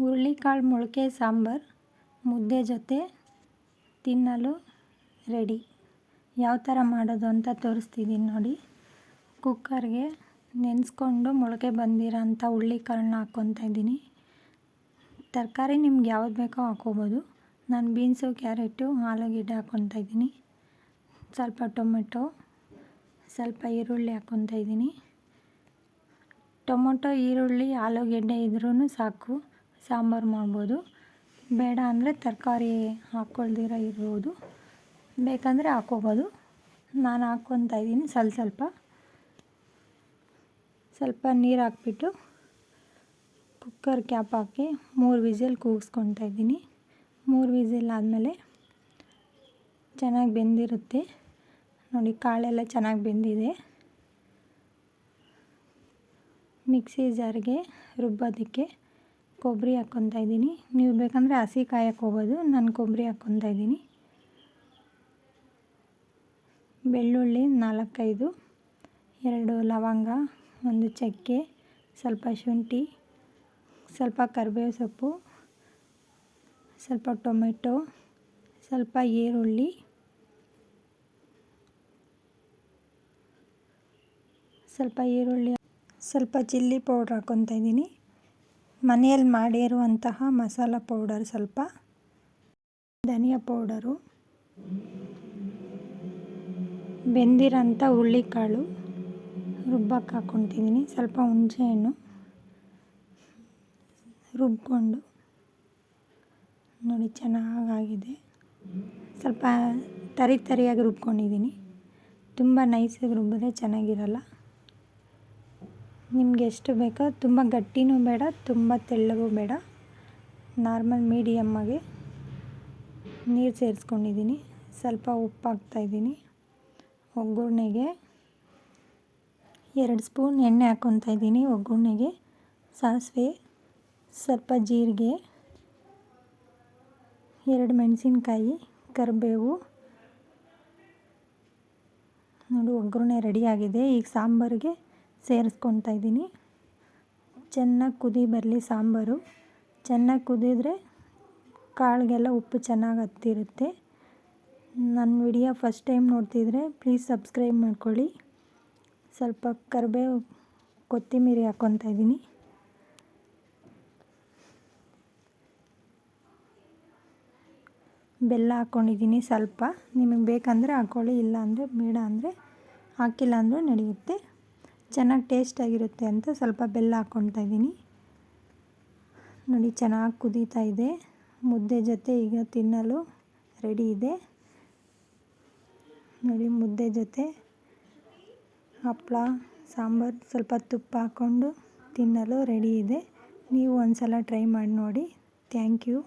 ಹುರುಳಿಕಾಳು ಮೊಳಕೆ ಸಾಂಬಾರು, ಮುದ್ದೆ ಜೊತೆ ತಿನ್ನಲು ರೆಡಿ. ಯಾವ ಥರ ಮಾಡೋದು ಅಂತ ತೋರಿಸ್ತಿದ್ದೀನಿ ನೋಡಿ. ಕುಕ್ಕರ್ಗೆ ನೆನೆಸ್ಕೊಂಡು ಮೊಳಕೆ ಬಂದಿರೋಂಥ ಹುರುಳಿಕಾಳನ್ನ ಹಾಕ್ಕೊತಾ ಇದ್ದೀನಿ. ತರಕಾರಿ ನಿಮ್ಗೆ ಯಾವ್ದು ಬೇಕೋ ಹಾಕ್ಕೋಬೋದು. ನಾನು ಬೀನ್ಸು, ಕ್ಯಾರೆಟು, ಆಲೂಗೆಡ್ಡೆ ಹಾಕ್ಕೊತಾ ಇದ್ದೀನಿ. ಸ್ವಲ್ಪ ಟೊಮೆಟೊ, ಸ್ವಲ್ಪ ಈರುಳ್ಳಿ ಹಾಕ್ಕೊತಾ ಇದ್ದೀನಿ. ಟೊಮೊಟೊ, ಈರುಳ್ಳಿ, ಆಲೂಗೆಡ್ಡೆ ಇದ್ರೂ ಸಾಕು. ಸಾಂಬಾರು ಮಾಡ್ಬೋದು. ಬೇಡ ಅಂದರೆ ತರಕಾರಿ ಹಾಕ್ಕೊಳ್ದಿರ ಇರ್ಬೋದು. ಬೇಕಂದರೆ ಹಾಕ್ಕೋಬೋದು ನಾನು ಹಾಕ್ಕೊತಾ ಇದ್ದೀನಿ ಸ್ವಲ್ಪ ಸ್ವಲ್ಪ. ಸ್ವಲ್ಪ ನೀರು ಹಾಕ್ಬಿಟ್ಟು ಕುಕ್ಕರ್ ಕ್ಯಾಪ್ ಹಾಕಿ ಮೂರು ವಿಸಿಲ್ ಕೂಗಿಸ್ಕೊತಾ ಇದ್ದೀನಿ. ಮೂರು ವಿಸಿಲ್ ಆದಮೇಲೆ ಚೆನ್ನಾಗಿ ಬೆಂದಿರುತ್ತೆ. ನೋಡಿ ಕಾಳೆಲ್ಲ ಚೆನ್ನಾಗಿ ಬೆಂದಿದೆ. ಮಿಕ್ಸಿ ಜಾರ್ಗೆ ರುಬ್ಬೋದಕ್ಕೆ ಕೊಬ್ಬರಿ ಹಾಕ್ಕೊತಾ ಇದ್ದೀನಿ. ನೀವು ಬೇಕಂದರೆ ಹಸಿ ಕಾಯಿ ಹಾಕ್ಕೋಬೋದು, ನಾನು ಕೊಬ್ಬರಿ ಹಾಕ್ಕೊತಾ ಇದ್ದೀನಿ. ಬೆಳ್ಳುಳ್ಳಿ ನಾಲ್ಕೈದು, ಎರಡು ಲವಂಗ, ಒಂದು ಚಕ್ಕೆ, ಸ್ವಲ್ಪ ಶುಂಠಿ, ಸ್ವಲ್ಪ ಕರಿಬೇವು ಸೊಪ್ಪು, ಸ್ವಲ್ಪ ಟೊಮೆಟೊ, ಸ್ವಲ್ಪ ಈರುಳ್ಳಿ ಸ್ವಲ್ಪ ಈರುಳ್ಳಿ, ಸ್ವಲ್ಪ ಚಿಲ್ಲಿ ಪೌಡ್ರ್ ಹಾಕ್ಕೊತಾ ಇದ್ದೀನಿ. ಮನೆಯಲ್ಲಿ ಮಾಡಿರುವಂತಹ ಮಸಾಲ ಪೌಡರ್ ಸ್ವಲ್ಪ, ಧನಿಯಾ ಪೌಡರು, ಬೆಂದಿರೋಂಥ ಹುರುಳಿಕಾಳು ರುಬ್ಬಕ್ಕೆ ಹಾಕ್ಕೊತಿದ್ದೀನಿ ಸ್ವಲ್ಪ ಹುಣಸೆಹಣ್ಣು ರುಬ್ಕೊಂಡು, ನೋಡಿ ಚೆನ್ನಾಗಾಗಿದೆ. ಸ್ವಲ್ಪ ತರಿ ತರಿಯಾಗಿ ರುಬ್ಕೊಂಡಿದ್ದೀನಿ. ತುಂಬ ನೈಸಾಗಿ ರುಬ್ಬಿದ್ರೆ ಚೆನ್ನಾಗಿರಲ್ಲ. ನಿಮ್ಗೆ ಎಷ್ಟು ಬೇಕೋ ತುಂಬ ಗಟ್ಟಿನೂ ಬೇಡ, ತುಂಬ ತೆಳ್ಳಗೂ ಬೇಡ. ನಾರ್ಮಲ್ ಮೀಡಿಯಮ್ಮಾಗೆ ನೀರು ಸೇರಿಸ್ಕೊಂಡಿದ್ದೀನಿ. ಸ್ವಲ್ಪ ಉಪ್ಪು ಹಾಕ್ತಾಯಿದ್ದೀನಿ ಒಗ್ಗರಣೆಗೆ ಎರಡು ಸ್ಪೂನ್ ಎಣ್ಣೆ ಹಾಕ್ಕೊತಾ ಇದ್ದೀನಿ ಒಗ್ಗರಣೆಗೆ. ಸಾಸಿವೆ, ಸ್ವಲ್ಪ ಜೀರಿಗೆ, ಎರಡು ಮೆಣಸಿನ್ಕಾಯಿ, ಕರಿಬೇವು. ನೋಡಿ, ಒಗ್ಗರಣೆ ರೆಡಿಯಾಗಿದೆ ಈಗ ಸಾಂಬಾರಿಗೆ ಸೇರಿಸ್ಕೊತಾ ಇದ್ದೀನಿ. ಚೆನ್ನಾಗಿ ಕುದಿ ಬರಲಿ ಸಾಂಬಾರು. ಚೆನ್ನಾಗಿ ಕುದಿದ್ರೆ ಕಾಳಿಗೆಲ್ಲ ಉಪ್ಪು ಚೆನ್ನಾಗಿ ಹತ್ತಿರುತ್ತೆ. ನನ್ನ ವಿಡಿಯೋ ಫಸ್ಟ್ ಟೈಮ್ ನೋಡ್ತಿದ್ರೆ ಪ್ಲೀಸ್ ಸಬ್ಸ್ಕ್ರೈಬ್ ಮಾಡ್ಕೊಳ್ಳಿ. ಸ್ವಲ್ಪ ಕರಿಬೇವು ಕೊತ್ತಿಮೀರಿ ಹಾಕ್ಕೊತಾ ಇದ್ದೀನಿ. ಬೆಲ್ಲ ಹಾಕ್ಕೊಂಡಿದ್ದೀನಿ ಸ್ವಲ್ಪ. ನಿಮಗೆ ಬೇಕಂದರೆ ಹಾಕ್ಕೊಳ್ಳಿ ಇಲ್ಲ ಅಂದರೆ ಬೇಡ ಅಂದರೆ ಹಾಕಿಲ್ಲ ಅಂದರೂ ನಡೆಯುತ್ತೆ. ಚೆನ್ನಾಗಿ ಟೇಸ್ಟಾಗಿರುತ್ತೆ ಅಂತ ಸ್ವಲ್ಪ ಬೆಲ್ಲ ಹಾಕ್ಕೊತಾ ಇದ್ದೀನಿ. ನೋಡಿ, ಚೆನ್ನಾಗಿ ಕುದೀತಾ ಇದೆ. ಮುದ್ದೆ ಜೊತೆ ಈಗ ತಿನ್ನಲು ರೆಡಿ ಇದೆ. ನೋಡಿ, ಮುದ್ದೆ ಜೊತೆ ಹಪ್ಪಳ ಸಾಂಬಾರು, ಸ್ವಲ್ಪ ತುಪ್ಪ ಹಾಕ್ಕೊಂಡು ತಿನ್ನಲು ರೆಡಿ ಇದೆ. ನೀವು ಒಂದು ಸಲ ಟ್ರೈ ಮಾಡಿ ನೋಡಿ. Thank you